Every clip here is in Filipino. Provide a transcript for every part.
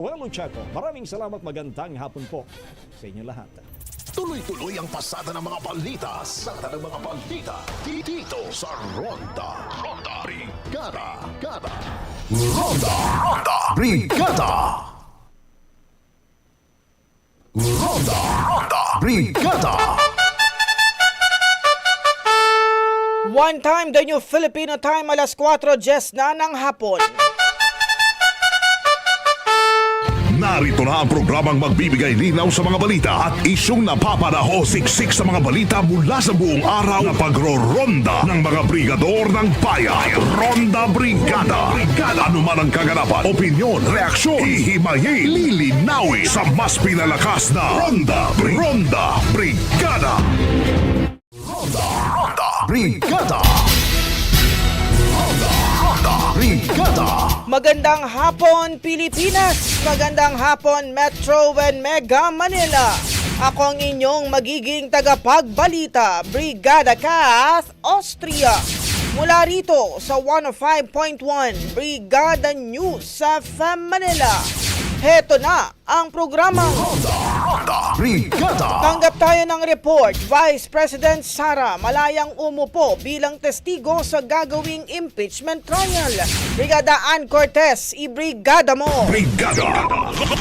Well, Chaco, maraming salamat magandang hapon po sa inyo lahat. Tuloy-tuloy ang pasada ng mga balita. Pasada ng mga balita. Dito sa Ronda. Ronda. Brigada. Gada. Ronda. Ronda. Brigada. Ronda. Ronda. Brigada. One time, the new Filipino time, alas 4.10 na ng hapon. Narito na ang programang magbibigay linaw sa mga balita at isyong napapanaho siksik sa mga balita mula sa buong araw na pagro-ronda ng mga brigador ng bayan. Ronda Brigada. Brigada. Ano man ang kaganapan, opinyon, reaksyon, ihimayin, lilinawin sa mas pinalakas na Ronda. Ronda Brigada. Ronda. Ronda Brigada. Ronda Brigada. Magandang hapon, Pilipinas! Magandang hapon, Metro and Mega Manila! Ako ang inyong magiging tagapagbalita, Brigada Kath, Austria. Mula rito sa 105.1 Brigada News sa FM Manila. Heto na ang programang Ronda Brigada. Tanggap tayo ng report, Vice President Sara malayang umupo bilang testigo sa gagawing impeachment trial. Brigada Ann Cortez, ibrigada mo! Brigada.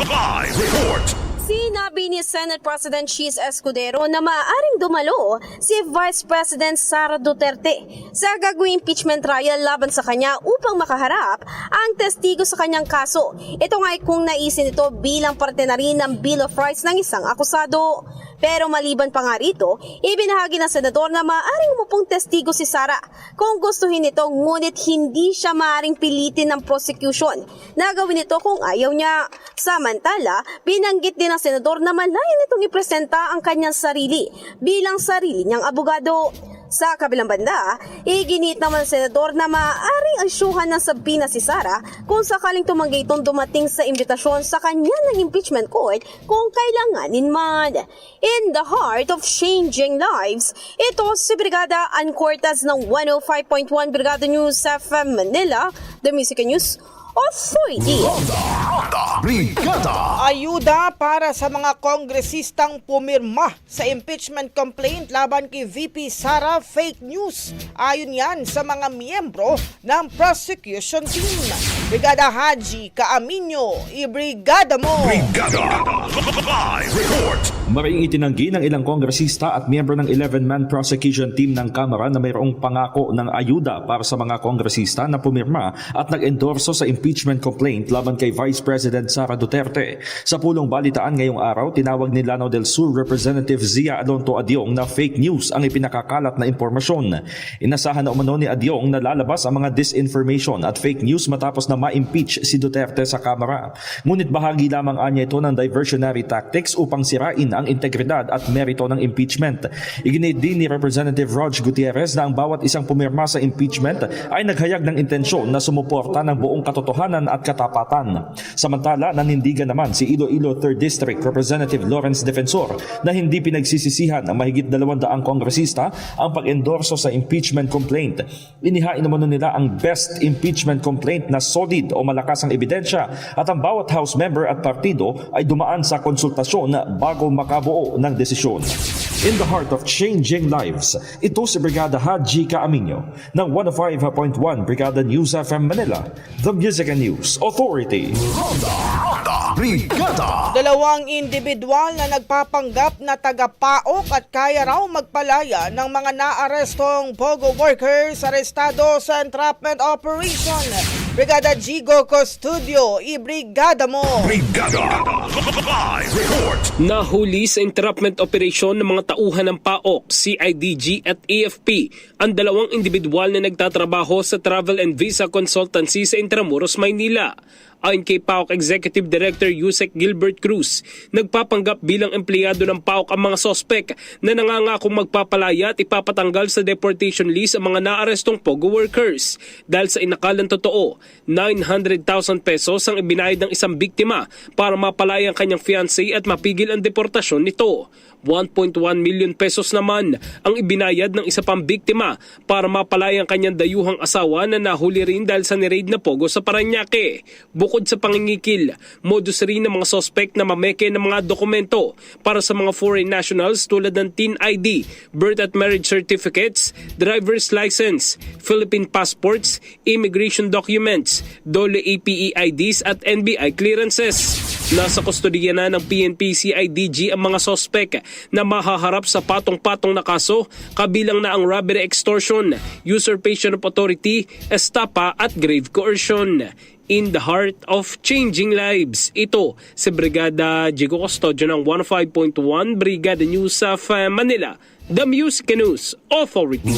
Live report. Sinabi ni Senate President Cheese Escudero na maaaring dumalo si Vice President Sara Duterte sa gagawing impeachment trial laban sa kanya upang makaharap ang testigo sa kanyang kaso. Ito nga ay kung naisin ito bilang parte na rin ng Bill of Rights ng isang akusado. Pero maliban pa nga rito, ibinahagi ng senador na maaaring umupong testigo si Sara kung gustuhin ito ngunit hindi siya maaaring pilitin ng prosecution na gawin ito kung ayaw niya. Samantala, binanggit din ng senador na malaya nitong ipresenta ang kanyang sarili bilang sarili niyang abogado. Sa kabilang banda, iginit naman ng senador na maaaring asyuhan ng sabina si Sara kung sakaling tumanggi itong dumating sa imbitasyon sa kanya ng impeachment court kung kailanganin man. In the heart of changing lives, ito si Brigada Ann Cortez ng 105.1 Brigada News FM Manila, The Music News Authority. Ronda Brigada. Ayuda para sa mga kongresistang pumirma sa impeachment complaint laban kay VP Sara fake news. Ayon yan sa mga miyembro ng prosecution team. Brigada Haji Kaaminyo, ibrigada mo! Brigada. Live report. Maring itinanggi ng ilang kongresista at miyembro ng 11-man prosecution team ng Kamara na mayroong pangako ng ayuda para sa mga kongresista na pumirma at nag-endorso sa impeachment complaint laban kay Vice President Sara Duterte. Sa pulong balitaan ngayong araw, tinawag ni Lanao del Sur Representative Zia Alonto Adyong na fake news ang ipinakakalat na impormasyon. Inasahan na umano ni Adyong na lalabas ang mga disinformation at fake news matapos na ma-impeach si Duterte sa Kamara. Ngunit bahagi lamang anya ito ng diversionary tactics upang sirain ang integridad at merito ng impeachment. Iginit din ni Representative Rog Gutierrez na ang bawat isang pumirma sa impeachment ay naghayag ng intensyon na sumuporta ng buong katotohanan at katapatan. Samantala, nanindigan naman si Iloilo 3rd District Representative Lawrence Defensor na hindi pinagsisisihan ng mahigit 200 kongresista ang pag-endorso sa impeachment complaint. Inihain naman nila ang best impeachment complaint na solid o malakas ang ebidensya at ang bawat House member at partido ay dumaan sa konsultasyon bago makabuo ng desisyon. In the heart of changing lives, ito si Brigada Haji Kaaminyo ng 105.1 Brigada News FM Manila, The Music and News Authority. Ronda Ronda Brigada. Dalawang individual na nagpapanggap na tagapaok at kaya raw magpalaya ng mga naarestong POGO workers arestado sa entrapment operation. Brigada Gigo Custodio, ibrigada mo! Brigada. Live report. Nahuli sa entrapment operation ng mga tauhan ng PAOK, CIDG at AFP ang dalawang individual na nagtatrabaho sa travel and visa consultancy sa Intramuros, Maynila. Ayon kay PAOK Executive Director Yusek Gilbert Cruz, nagpapanggap bilang empleyado ng PAOK ang mga sospek na nangangakong magpapalaya at ipapatanggal sa deportation list ang mga naarestong POGO workers. Dahil sa inakalang totoo, 900,000 pesos ang ibinayad ng isang biktima para mapalaya ang kanyang fiancé at mapigil ang deportasyon nito. 1.1 million pesos naman ang ibinayad ng isa pang biktima para mapalaya ang kanyang dayuhang asawa na nahuli rin dahil sa niraid na pogo sa Paranaque. Bukod sa pangingikil, modus rin ng mga suspect na mameke ng mga dokumento para sa mga foreign nationals tulad ng TIN ID, birth at marriage certificates, driver's license, Philippine passports, immigration documents, DOLE APE IDs at NBI clearances. Nasa kustodiya na ng PNP CIDG ang mga sospek na mahaharap sa patong-patong na kaso kabilang na ang robbery extortion, usurpation of authority, estapa at grave coercion. In the heart of changing lives. Ito si Brigada Jigo Custodio ng 105.1 Brigada News of Manila, The Music News Authority.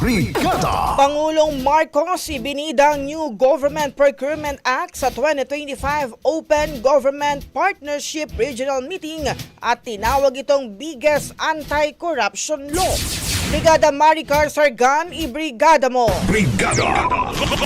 Brigada! Pangulong Marcos ibinidang new Government Procurement Act sa 2025 Open Government Partnership Regional Meeting at tinawag itong biggest anti-corruption law. Brigada Maricar Sargan, ibrigada mo! Brigada!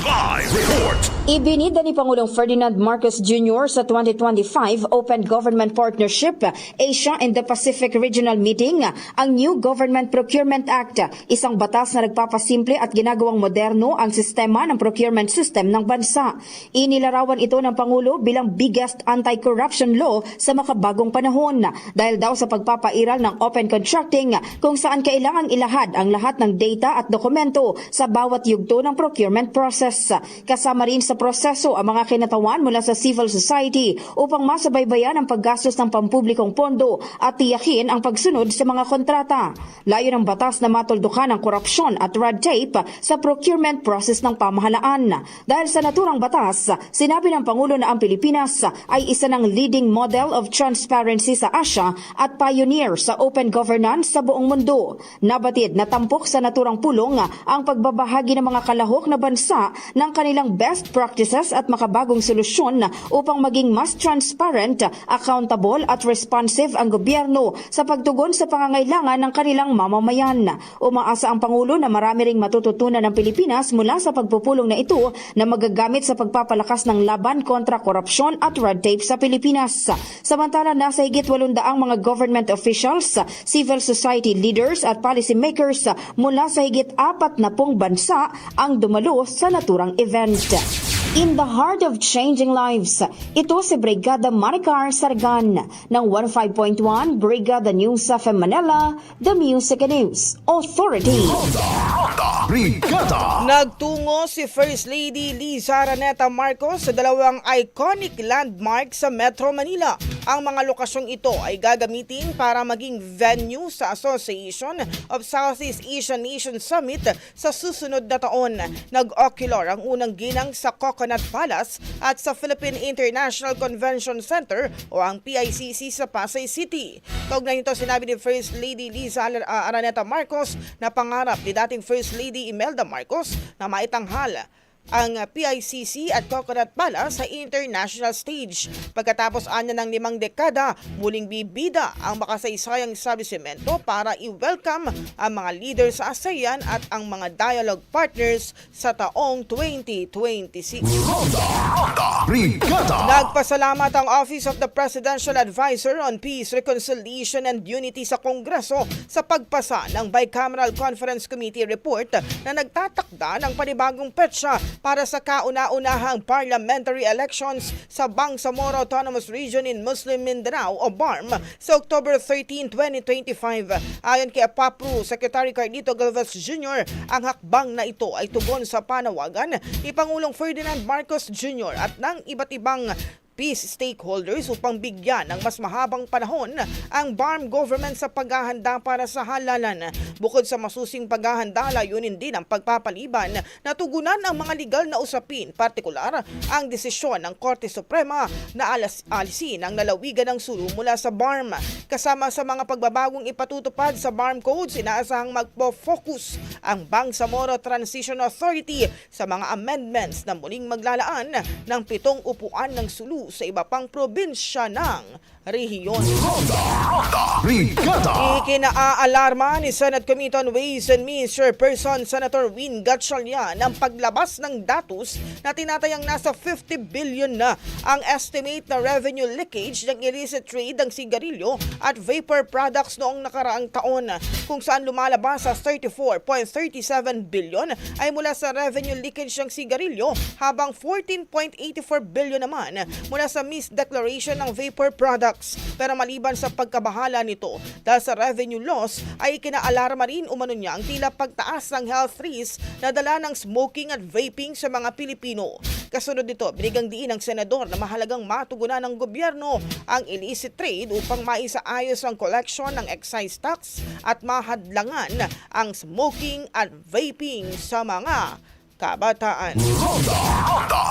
Live report! Ibinida ni Pangulong Ferdinand Marcos Jr. sa 2025 Open Government Partnership Asia and the Pacific Regional Meeting ang New Government Procurement Act, isang batas na nagpapasimple at ginagawang moderno ang sistema ng procurement system ng bansa. Inilarawan ito ng Pangulo bilang biggest anti-corruption law sa makabagong panahon dahil daw sa pagpapairal ng open contracting kung saan kailangang ilahad ang lahat ng data at dokumento sa bawat yugto ng procurement process. Kasama rin sa proseso ang mga kinatawan mula sa civil society upang masabaybayan ang paggastos ng pampublikong pondo at tiyakin ang pagsunod sa mga kontrata. Layo ng batas na matuldukan ang korupsyon at red tape sa procurement process ng pamahalaan. Dahil sa naturang batas, sinabi ng Pangulo na ang Pilipinas ay isa ng leading model of transparency sa Asia at pioneer sa open governance sa buong mundo. Nabatid na tampok sa naturang pulong ang pagbabahagi ng mga kalahok na bansa ng kanilang best practices at makabagong solusyon upang maging mas transparent, accountable at responsive ang gobyerno sa pagtugon sa pangangailangan ng kanilang mamamayan. Umaasa ang Pangulo na marami ring matututunan ng Pilipinas mula sa pagpupulong na ito na magagamit sa pagpapalakas ng laban kontra korupsyon at red tape sa Pilipinas. Samantala, nasa higit 800 mga government officials, civil society leaders at policy makers mula sa higit apat na pong bansa ang dumalo sa naturang event. In the heart of changing lives, ito si Brigada Maricar Sargan ng 15.1 Brigada News of Manila, The Music News Authority. Brigada! Nagtungo si First Lady Liza Araneta Marcos sa dalawang iconic landmark sa Metro Manila. Ang mga lokasyong ito ay gagamitin para maging venue sa Association of Southeast Asian Nation Summit sa susunod na taon. Nag-ocular ang unang ginang sa Coconut Palace at sa Philippine International Convention Center o ang PICC sa Pasay City. Kaugnay nito sinabi ni First Lady Liza ah, Araneta Marcos na pangarap ni dating First Lady Imelda Marcos na maitanghal ang PICC at Coconut Palace sa international stage. Pagkatapos anya ng limang dekada, muling bibida ang makasaysayang establishmento para i-welcome ang mga leader sa ASEAN at ang mga dialogue partners sa taong 2026. Brigada! Nagpasalamat ang Office of the Presidential Advisor on Peace, Reconciliation and Unity sa Kongreso sa pagpasa ng Bicameral Conference Committee report na nagtatakda ng panibagong petsa para sa kauna-unahang parliamentary elections sa Bangsamoro Autonomous Region in Muslim Mindanao o BARM sa October 13, 2025. Ayon kay APAPRO Secretary Carlito Galvez Jr., ang hakbang na ito ay tugon sa panawagan ni Pangulong Ferdinand Marcos Jr. at ng iba't ibang peace stakeholders upang bigyan ng mas mahabang panahon ang BARM government sa paghahanda para sa halalan. Bukod sa masusing paghahanda, layunin din ang pagpapaliban na tugunan ang mga legal na usapin, partikular ang desisyon ng Korte Suprema na alas alisin ang lalawigan ng sulu mula sa BARM. Kasama sa mga pagbabagong ipatutupad sa BARM Codes, inaasahang magpo-focus ang Bangsamoro Transition Authority sa mga amendments na muling maglalaan ng pitong upuan ng sulu sa iba pang probinsya ng rehiyon. Brigada! Ikinaalarma ni Senate Committee on Ways and Means Chairperson Senator Win Gatchalian ang paglabas ng datos na tinatayang nasa 50 billion na ang estimate na revenue leakage ng illicit trade ng sigarilyo at vapor products noong nakaraang taon kung saan lumalabas sa 34.37 billion ay mula sa revenue leakage ng sigarilyo habang 14.84 billion naman mula sa misdeclaration ng vapor products. Pero maliban sa pagkabahala nito dahil sa revenue loss ay ikinaalarma rin umano niya ang tila pagtaas ng health risks na dala ng smoking at vaping sa mga Pilipino. Kasunod nito, binigang diin ng senador na mahalagang matugunan ng gobyerno ang illicit trade upang maisaayos ang collection ng excise tax at mahadlangan ang smoking at vaping sa mga kabataan.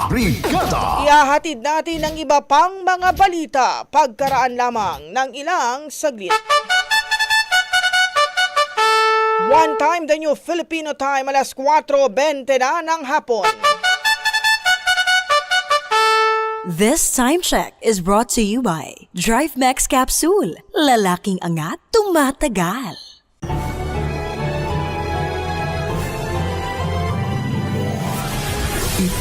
Brigada! Ihahatid natin ang iba pang mga balita pagkaraan lamang ng ilang saglit. One time, the new Filipino time, alas 4.20 na ng hapon. This time check is brought to you by Drive Max Capsule. Lalaking angat, tumatagal.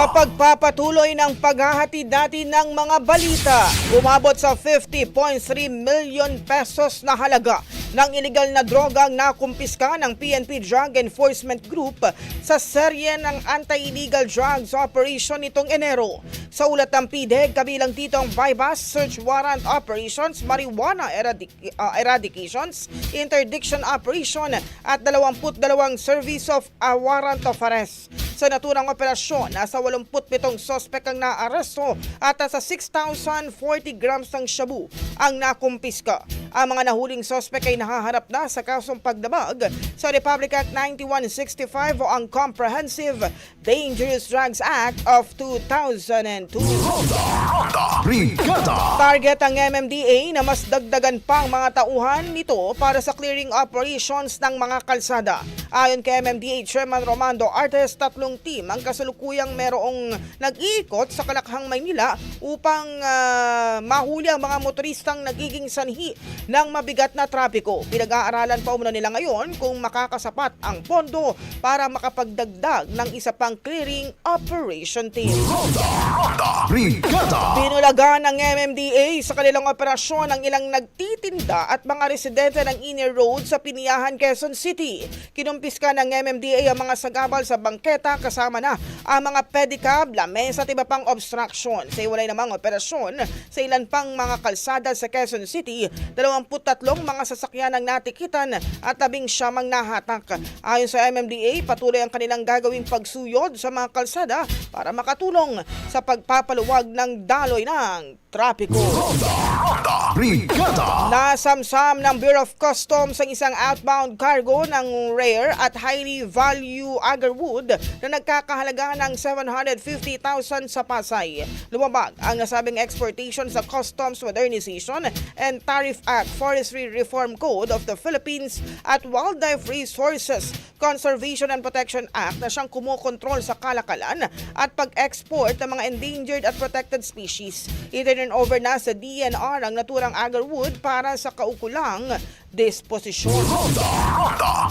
Sa pagpapatuloy ng paghahatid natin ng mga balita, umabot sa 50.3 million pesos na halaga ng iligal na droga ang nakumpiska ng PNP Drug Enforcement Group sa serye ng anti-illegal drugs operation nitong Enero. Sa ulat ng PDEG, kabilang dito ang bypass, search warrant operations, marijuana eradic- uh, eradications, interdiction operation at 22 service of a warrant of arrest. Sa naturang operasyon, nasa 87 sospek ang naaresto at nasa 6,040 grams ng shabu ang nakumpiska. Ang mga nahuling sospek ay nahaharap na sa kasong pagdabag sa Republic Act 9165 o ang Comprehensive Dangerous Drugs Act of 2002. Brigada. Target ang MMDA na mas dagdagan pang mga tauhan nito para sa clearing operations ng mga kalsada. Ayon kay MMDA Chairman Romando Artes, tatlong team ang kasalukuyang merong nag-iikot sa Kalakhang, Maynila upang ah, mahuli ang mga motoristang nagiging sanhi ng mabigat na trapiko. Pinag-aaralan pa umano nila ngayon kung makakasapat ang pondo para makapagdagdag ng isa pang clearing operation team. Brigada. Pinulagan ng MMDA sa kanilang operasyon ang ilang nagtitinda at mga residente ng Inner Road sa Piniahan, Quezon City. Kinumpiska ng MMDA ang mga sagabal sa bangketa kasama na ang mga pedicab, lamesa at iba pang obstruction. Sa iwalay namang operasyon sa ilan pang mga kalsada sa Quezon City, 23 mga sasakyan ang natikitan at labing siyamang nahatak. Ayon sa MMDA, patuloy ang kanilang gagawing pagsuyod sa mga kalsada para makatulong sa pagpapaluwag ng daloy ng trapiko. Brigada. Nasamsam ng Bureau of Customs ang isang outbound cargo ng rare at highly value agarwood na nagkakahalaga ng 750,000 sa Pasay. Lumabag ang nasabing exportation sa Customs Modernization and Tariff Act Forestry Reform Code of the Philippines at Wildlife Resources Conservation and Protection Act na siyang kumokontrol sa kalakalan at pag-export ng mga endangered at protected species. Itinurn over na sa DNR ang naturang agarwood para sa kaukulang disposisyon.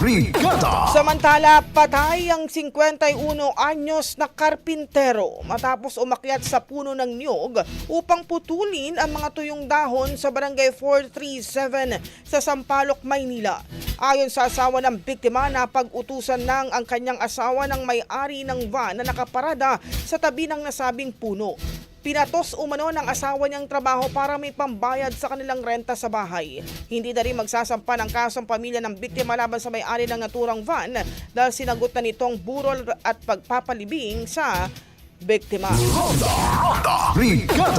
Brigada. Samantala, patay ang 51 anyos na karpintero matapos umakyat sa puno ng niyog upang putulin ang mga tuyong dahon sa barangay 437 sa Sampaloc, Maynila. Ayon sa asawa ng biktima, napag-utusan ng ang kanyang asawa ng may-ari ng van na nakaparada sa tabi ng nasabing puno. Pinatos umano ng asawa niyang trabaho para may pambayad sa kanilang renta sa bahay. Hindi na rin magsasampa ng kasong pamilya ng biktima laban sa may-ari ng naturang van dahil sinagot na nitong burol at pagpapalibing sa biktima.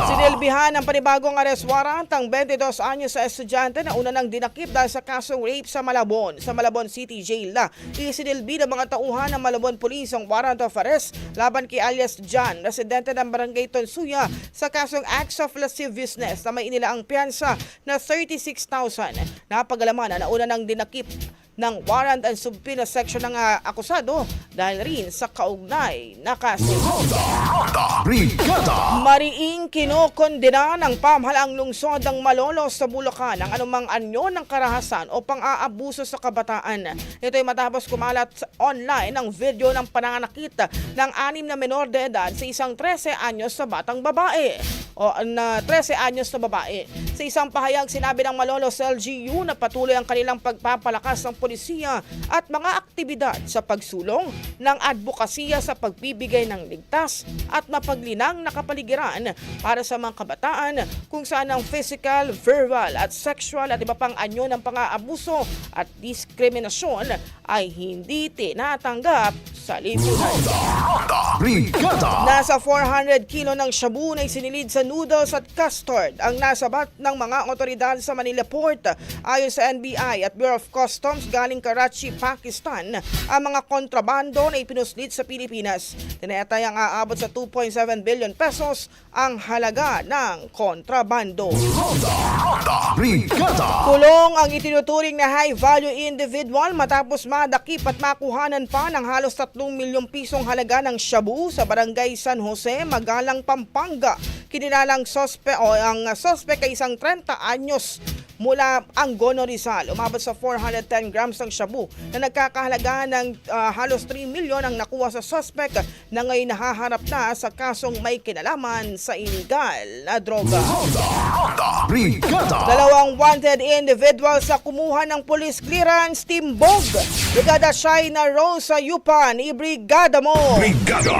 Sinilbihan ng panibagong arrest warrant ang 22 anyos sa estudyante na una ng dinakip dahil sa kasong rape sa Malabon. Sa Malabon City Jail na isinilbi ng mga tauhan ng Malabon Police ang warrant of arrest laban kay alias John, residente ng barangay Tonsuya sa kasong acts of lasciviousness na may inilaang piyansa na 36,000. Napagalaman na nauna ng dinakip ng warrant and subpoena section ng ah, akusado dahil rin sa kaugnay na. Brigada. Mariing kinokondena ng pamahalaang lungsod ng Malolos sa Bulacan ang anumang anyo ng karahasan o pang-aabuso sa kabataan. Ito ay matapos kumalat sa- online ang video ng pananakit ng anim na menor de edad sa isang 13 anyos na batang babae o na 13 anyos na babae. Sa isang pahayag sinabi ng Malolos LGU na patuloy ang kanilang pagpapalakas ng polisiya at mga aktibidad sa pagsulong ng advokasya sa pagbibigay ng ligtas at mapaglinang na kapaligiran para sa mga kabataan kung saan ang physical, verbal at sexual at iba pang anyo ng pang-aabuso at diskriminasyon ay hindi tinatanggap sa lipunan. Nasa 400 kilo ng shabu na isinilid sa sa noodles at custard ang nasabat ng mga otoridad sa Manila Port. Ayon sa NBI at Bureau of Customs galing Karachi, Pakistan, ang mga kontrabando na ipinuslit sa Pilipinas. Tinatayang aabot sa 2.7 billion pesos ang halaga ng kontrabando. Brigada! Kulong ang itinuturing na high-value individual matapos madakip at makuhanan pa ng halos 3 milyong pisong halaga ng shabu sa barangay San Jose, Magalang, Pampanga. Kinilalang sospe o ang sospek ay isang 30 anyos mula Angono Rizal. Umabot sa 410 grams ng shabu na nagkakahalaga ng ah, halos 3 milyon ang nakuha sa suspect na ngayon nahaharap na sa kasong may kinalaman sa illegal na droga. Brigada! Dalawang wanted individuals sa kumuha ng police clearance Team Bog. Brigada Shaina Rosa Yupan, ibrigada mo! Brigada!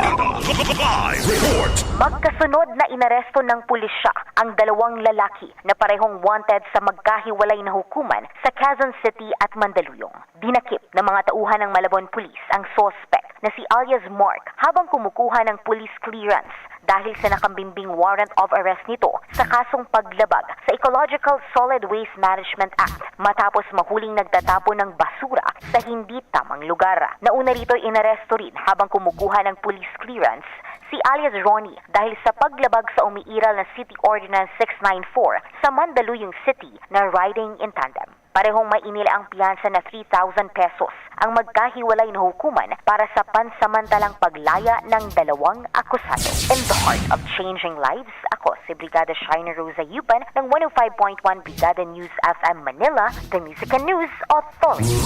Live report! Magkasunod na inaresto ng pulisya ang dalawang lalaki na parehong wanted sa magkahiwalay na hukuman sa Quezon City at Mandaluyong. Dinakip ng mga tauhan ng Malabon Police ang suspect na si alias Mark habang kumukuha ng police clearance dahil sa nakambimbing warrant of arrest nito sa kasong paglabag sa Ecological Solid Waste Management Act matapos mahuling nagtatapon ng basura sa hindi tamang lugar. Nauna rito inaresto rin habang kumukuha ng police clearance si alias Ronnie dahil sa paglabag sa umiiral na City Ordinance 694 sa Mandaluyong City na riding in tandem. Parehong may inila ang piyansa na 3,000 pesos ang magkahiwalay na hukuman para sa pansamantalang paglaya ng dalawang akusado. In the heart of changing lives, ako si Brigada Shiner Rosa Yupan ng 105.1 Brigada News FM Manila, the Music and News Authority.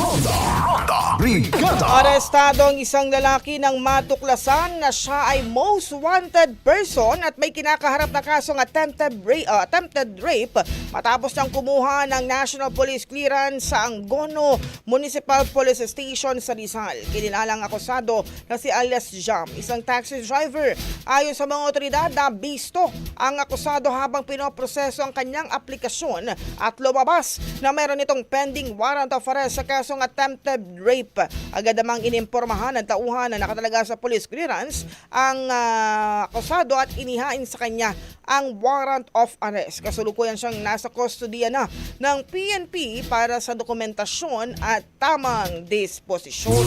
Brigada! Arestado ang isang lalaki ng matuklasan na siya ay most wanted person at may kinakaharap na kasong attempted, ra- uh, attempted rape matapos niyang kumuha ng National Police Clearance sa Angono Municipal Police Station sa Rizal. Kinilalang akusado na si alias Jam, isang taxi driver. Ayon sa mga otoridad na bisto ang akusado habang pinoproseso ang kanyang aplikasyon at lumabas na meron itong pending warrant of arrest sa kasong attempted rape. Agad namang inimpormahan ng tauhan na nakatalaga sa police clearance ang ah, akusado at inihain sa kanya ang warrant of arrest. Kasulukuyan siyang nasa kustodiya na ng PNP para sa dokumentasyon at tamang disposisyon.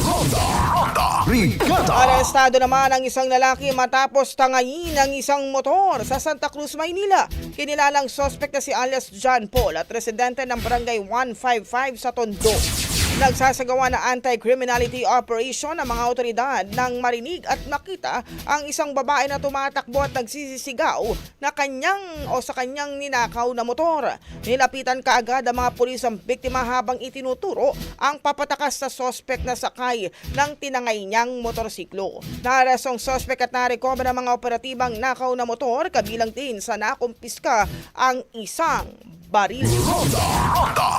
Brigada! Arestado naman ang isang lalaki matapos tangayin ang isang motor sa Santa Cruz, Maynila. Kinilalang sospek na si alias John Paul at residente ng barangay 155 sa Tondo. Nagsasagawa na anti-criminality operation ng mga otoridad nang marinig at makita ang isang babae na tumatakbo at nagsisisigaw na kanyang o sa kanyang ninakaw na motor. Nilapitan kaagad ang mga pulis ang biktima habang itinuturo ang papatakas sa sospek na sakay ng tinangay niyang motorsiklo. Narasong sospek at narecover ang mga operatibang nakaw na motor kabilang din sa nakumpiska ang isang baril.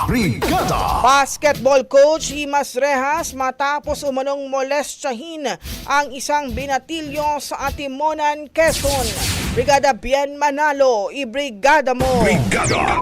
Brigada! Basketball coach Himas Rehas matapos umanong molestyahin ang isang binatilyo sa Atimonan, Quezon. Brigada Bien Manalo, ibrigada mo! Brigada!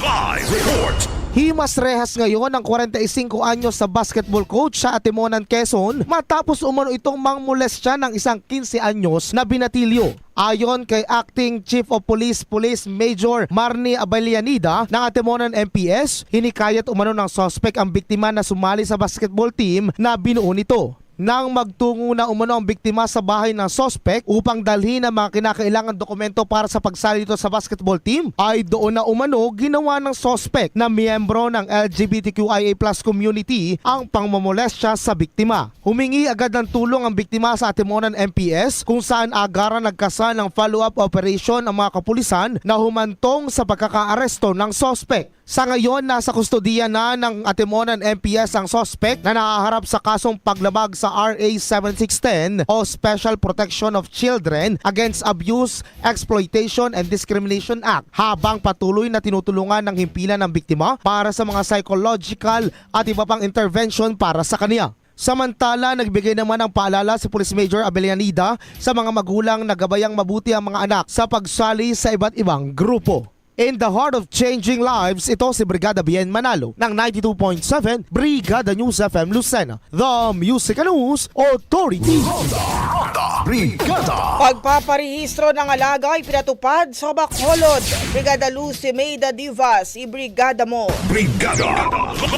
Live report! Himas Rehas ngayon ang 45 anyos sa basketball coach sa Atimonan, Quezon matapos umano itong mangmolestya ng isang 15 anyos na binatilyo. Ayon kay Acting Chief of Police Police Major Marnie Abelianida ng Atimonan MPS, hinikayat umano ng sospek ang biktima na sumali sa basketball team na binuo nito. Nang magtungo na umano ang biktima sa bahay ng sospek upang dalhin ang mga kinakailangan dokumento para sa pagsali dito sa basketball team, ay doon na umano ginawa ng sospek na miyembro ng LGBTQIA plus community ang pangmamolestya sa biktima. Humingi agad ng tulong ang biktima sa Atimonan MPS kung saan agara nagkasa ng follow-up operation ang mga kapulisan na humantong sa pagkakaaresto ng sospek. Sa ngayon, nasa kustodiya na ng Atimonan MPS ang sospek na nakaharap sa kasong paglabag sa RA 7610 o Special Protection of Children Against Abuse, Exploitation and Discrimination Act habang patuloy na tinutulungan ng himpilan ng biktima para sa mga psychological at iba pang intervention para sa kanya. Samantala, nagbigay naman ng paalala si Police Major Abelianida sa mga magulang na gabayang mabuti ang mga anak sa pagsali sa iba't ibang grupo. In the heart of changing lives, ito si Brigada Bien Manalo ng 92.7 Brigada News FM Lucena, the Music News Authority. Ronda Brigada. Pagpaparehistro ng alaga ay pinatupad sa Bacolod. Brigada Lucy Mayda Divas, ibrigada mo. Brigada.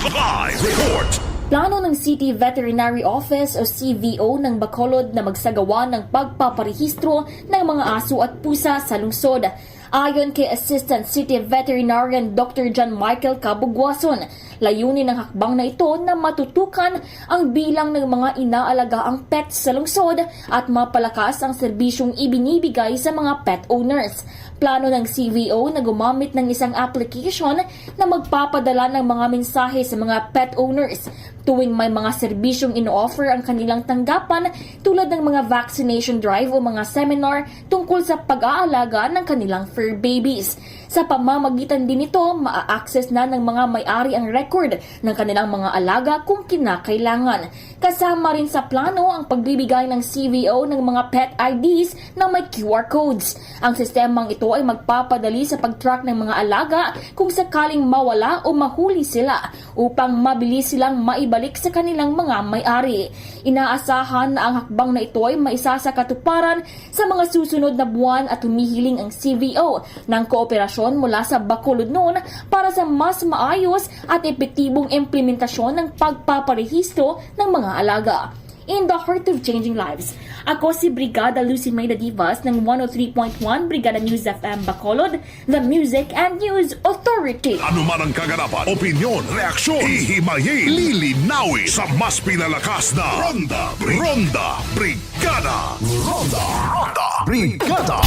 Live report. Plano ng City Veterinary Office o CVO ng Bacolod na magsagawa ng pagpaparehistro ng mga aso at pusa sa lungsod. Ayon kay Assistant City Veterinarian Dr. John Michael Cabugwason, layunin ng hakbang na ito na matutukan ang bilang ng mga inaalagaang pets sa lungsod at mapalakas ang serbisyong ibinibigay sa mga pet owners. Plano ng CVO na gumamit ng isang application na magpapadala ng mga mensahe sa mga pet owners tuwing may mga serbisyong ino-offer ang kanilang tanggapan tulad ng mga vaccination drive o mga seminar tungkol sa pag-aalaga ng kanilang fur babies. Sa pamamagitan din nito, maa-access na ng mga may-ari ang record ng kanilang mga alaga kung kinakailangan. Kasama rin sa plano ang pagbibigay ng CVO ng mga pet IDs na may QR codes. Ang sistemang ito ay magpapadali sa pag-track ng mga alaga kung sakaling mawala o mahuli sila upang mabilis silang maibalik sa kanilang mga may-ari. Inaasahan na ang hakbang na ito ay maisa sa katuparan sa mga susunod na buwan at humihiling ang CVO ng kooperasyon mula sa Bacolod noon para sa mas maayos at epektibong implementasyon ng pagpaparehistro ng mga alaga in the heart of changing lives. Ako si Brigada Lucy Mayda Divas ng 103.1 Brigada News FM Bacolod, the Music and News Authority. Ano man ang kaganapan, opinyon, reaksyon, ihimayin, lilinawin sa mas pinalakas na Ronda Ronda Brigada. Ronda Ronda Brigada.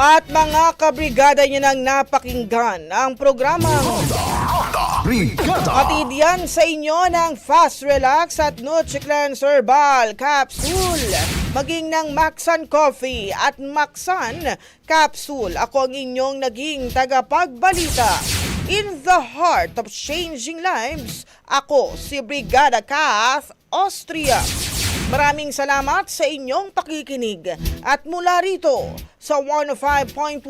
At mga kabrigada nyo nang napakinggan ang programang Ronda Brigada. Hatid yan sa inyo ng Fast Relax at Nutriclans Herbal Capsule. Maging ng Maxan Coffee at Maxan Capsule. Ako ang inyong naging tagapagbalita. In the heart of changing lives, ako si Brigada Kath Austria. Maraming salamat sa inyong pakikinig. At mula rito sa 105.1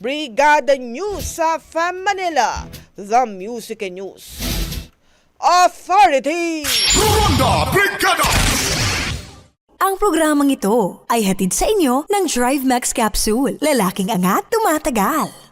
Brigada News sa FM Manila, The Music and News Authority. Ronda Brigada. Ang programang ito ay hatid sa inyo ng Drive Max Capsule. Lalaking angat, tumatagal.